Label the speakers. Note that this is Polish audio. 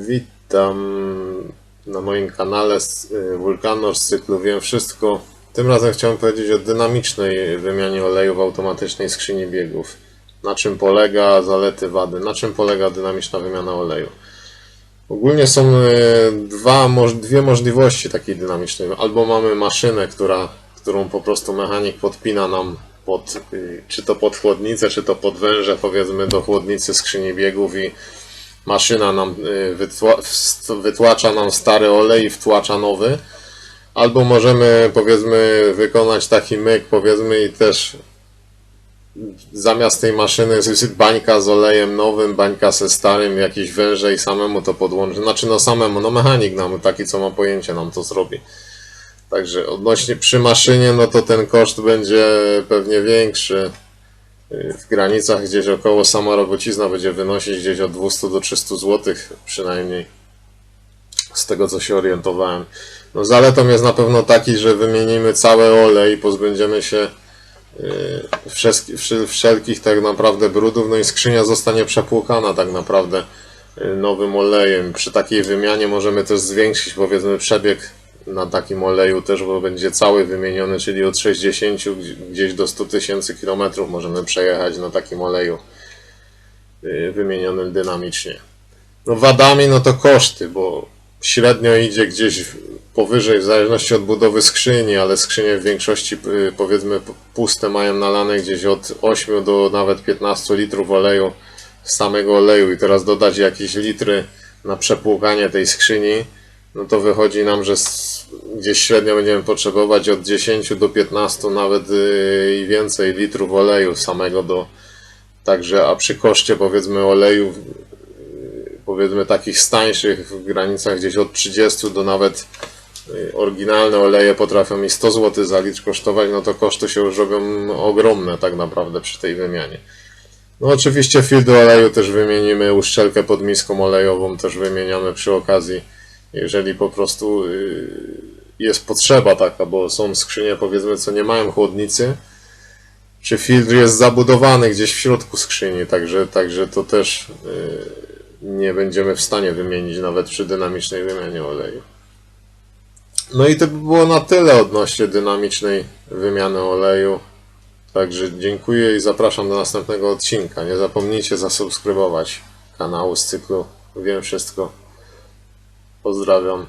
Speaker 1: Witam na moim kanale z y, cyklu Wiem Wszystko. Tym razem chciałem powiedzieć o dynamicznej wymianie oleju w automatycznej skrzyni biegów. Na czym polega, zalety, wady. Na czym polega dynamiczna wymiana oleju. Ogólnie są y, dwa, dwie możliwości takiej dynamicznej. Albo mamy maszynę, która, którą po prostu mechanik podpina nam pod, y, czy to pod chłodnicę, czy to pod węże, powiedzmy, do chłodnicy skrzyni biegów i maszyna nam y, wytłacza nam stary olej i wtłacza nowy. Albo możemy, powiedzmy, wykonać taki myk, powiedzmy, i też zamiast tej maszyny bańka z olejem nowym, bańka ze starym, jakieś węże i samemu to podłączyć. Znaczy, no samemu, no mechanik nam, taki co ma pojęcie, nam to zrobi. Także odnośnie przy maszynie, no to ten koszt będzie pewnie większy. Y, W granicach gdzieś około sama robocizna będzie wynosić gdzieś od 200 do 300 zł przynajmniej. Z tego co się orientowałem. No zaletą jest na pewno taki, że wymienimy cały olej i pozbędziemy się y, wszelki- wszel- wszelkich tak naprawdę brudów, no i skrzynia zostanie przepłukana tak naprawdę y, nowym olejem. Przy takiej wymianie możemy też zwiększyć powiedzmy przebieg na takim oleju też, bo będzie cały wymieniony, czyli od 60 gdzie- gdzieś do 100 tysięcy kilometrów możemy przejechać na takim oleju y, wymienionym dynamicznie. No wadami no to koszty, bo średnio idzie gdzieś powyżej, w zależności od budowy skrzyni, ale skrzynie w większości y, powiedzmy puste mają nalane gdzieś od 8 do nawet 15 litrów oleju, samego oleju i teraz dodać jakieś litry na przepłukanie tej skrzyni, no to wychodzi nam, że gdzieś średnio będziemy potrzebować od 10 do 15 nawet y, i więcej litrów oleju samego do Także, a przy koszcie powiedzmy oleju powiedzmy takich stańszych w granicach gdzieś od 30 do nawet y, oryginalne oleje potrafią mi 100 zł za litr kosztować, no to koszty się już robią ogromne tak naprawdę przy tej wymianie. No oczywiście filtr oleju też wymienimy, uszczelkę pod miską olejową też wymieniamy przy okazji, jeżeli po prostu y, jest potrzeba taka, bo są skrzynie powiedzmy co nie mają chłodnicy, czy filtr jest zabudowany gdzieś w środku skrzyni, także, także to też y, nie będziemy w stanie wymienić nawet przy dynamicznej wymianie oleju. No i to by było na tyle odnośnie dynamicznej wymiany oleju. Także dziękuję i zapraszam do następnego odcinka. Nie zapomnijcie zasubskrybować kanału z cyklu Wiem Wszystko. Pozdrawiam.